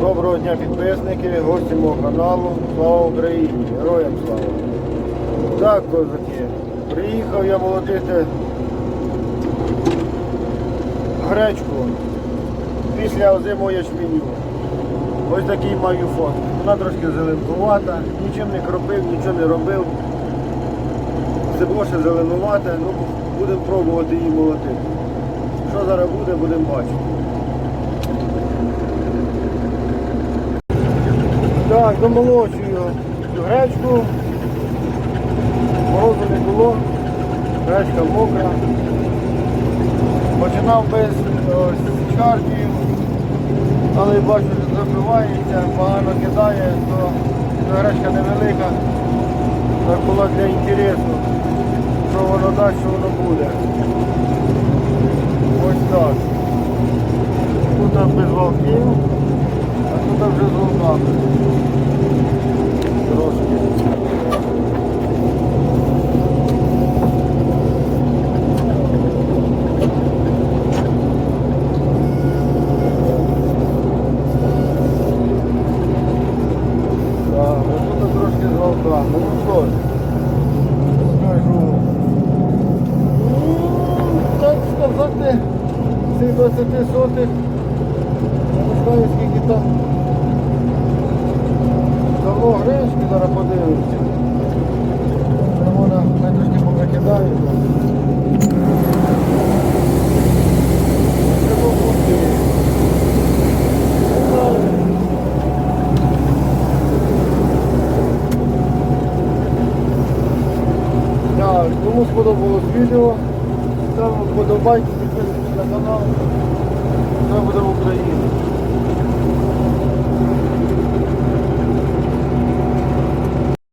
Доброго дня підписники, гості мого каналу. Слава Україні! Героям слава! Так, козаки, приїхав я молотити гречку після озимого ячменю. Ось такий маю фон. Вона трошки зеленкувата, нічим не кропив, нічого не робив. Стебло ще зеленувате, ну будемо пробувати її молотити. Що зараз буде, будемо бачити. Так, домолочую цю гречку. Морозу не було, гречка мокра. Починав без ось, чарків, але бачу, що забивається, погано кидає, то гречка невелика. Так була для інтересу, що воно дасть, що воно буде. Ось так. Тут без волків, а тут вже з волками. Трошки. Так, ну тут трошки. Ну що скажу. Ну, так сказати, цих 20 сотих, скільки там давно гречки, зараз подивимося. Там вона хай трошки покидає. Треба бути. Не знаю. Так, кому сподобалось відео, ставимо вподобайки, підписуйтесь на канал. Все буде в Україні.